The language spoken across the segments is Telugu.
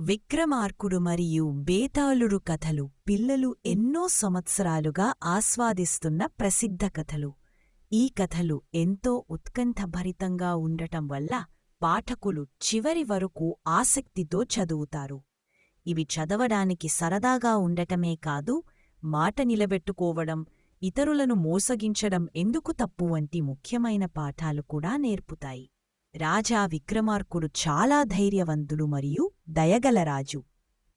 విక్రమార్కుడు మరియు బేతాళుడు కథలు పిల్లలు ఎన్నో సంవత్సరాలుగా ఆస్వాదిస్తున్న ప్రసిద్ధ కథలు. ఈ కథలు ఎంతో ఉత్కంఠభరితంగా ఉండటం వల్ల పాఠకులు చివరి వరకు ఆసక్తితో చదువుతారు. ఇవి చదవడానికి సరదాగా ఉండటమే కాదు మాట నిలబెట్టుకోవడం ఇతరులను మోసగించడం ఎందుకు తప్పు వంటి ముఖ్యమైన పాఠాలు కూడా నేర్పుతాయి. రాజా విక్రమార్కుడు చాలా ధైర్యవంతుడు మరియు దయగలరాజు.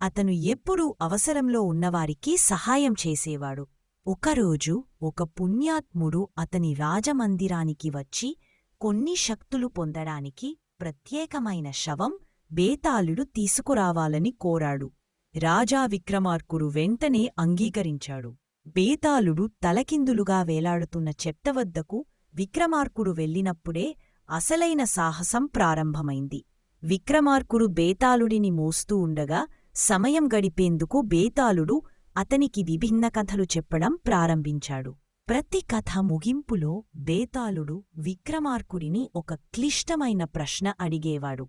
అతను ఎప్పుడూ అవసరంలో ఉన్నవారికి సహాయం చేసేవాడు. ఒకరోజు ఒక పుణ్యాత్ముడు అతని రాజమందిరానికి వచ్చి కొన్ని శక్తులు పొందడానికి ప్రత్యేకమైన శవం బేతాళుడు తీసుకురావాలని కోరాడు. రాజా విక్రమార్కుడు వెంటనే అంగీకరించాడు. బేతాళుడు తలకిందులుగా వేలాడుతున్న చెట్ట వద్దకు విక్రమార్కుడు వెళ్ళినప్పుడే అసలైన సాహసం ప్రారంభమైంది. విక్రమార్కుడు బేతాళుడిని మోస్తూ ఉండగా సమయం గడిపేందుకు బేతాళుడు అతనికి విభిన్న కథలు చెప్పడం ప్రారంభించాడు. ప్రతి కథ ముగింపులో బేతాళుడు విక్రమార్కుడిని ఒక క్లిష్టమైన ప్రశ్న అడిగేవాడు.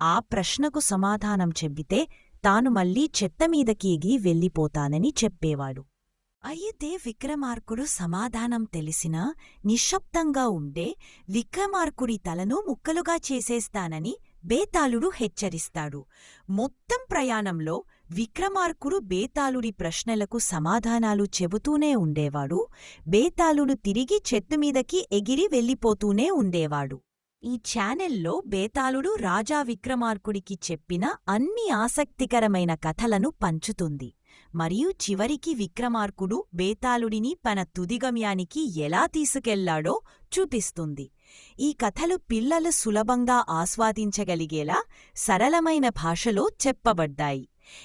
ఆ ప్రశ్నకు సమాధానం చెబితే తాను మళ్ళీ చెత్తమీదకి ఎగి వెళ్ళిపోతానని చెప్పేవాడు. అయితే విక్రమార్కుడు సమాధానం తెలిసినా నిశ్శబ్దంగా ఉండే విక్రమార్కుడి తలను ముక్కలుగా చేసేస్తానని బేతాళుడు హెచ్చరిస్తాడు. మొత్తం ప్రయాణంలో విక్రమార్కుడు బేతాళుడి ప్రశ్నలకు సమాధానాలు చెబుతూనే ఉండేవాడు. బేతాళుడు తిరిగి చెట్టుమీదకి ఎగిరి వెళ్ళిపోతూనే ఉండేవాడు. ఈ ఛానెల్లో బేతాళుడు రాజా విక్రమార్కుడికి చెప్పిన అన్ని ఆసక్తికరమైన కథలను పంచుతుంది. మరియు చివరికి విక్రమార్కుడు బేతాళుడిని తన తుదిగమ్యానికి ఎలా తీసుకెళ్ళాడో చూపిస్తుంది. ఈ కథలు పిల్లలు సులభంగా ఆస్వాదించగలిగేలా సరళమైన భాషలో చెప్పబడ్డాయి.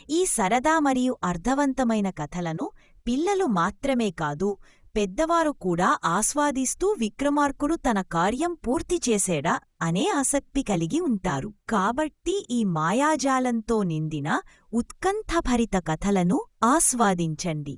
ఈ సరదా మరియు అర్థవంతమైన కథలను పిల్లలు మాత్రమే కాదు పెద్దవారు కూడా ఆస్వాదిస్తూ విక్రమార్కుడు తన కార్యం పూర్తి చేసేడా అనే ఆసక్తి కలిగి ఉంటారు. కాబట్టి ఈ మాయాజాలంతో నిందిన ఉత్కంఠభరిత కథలను ఆస్వాదించండి.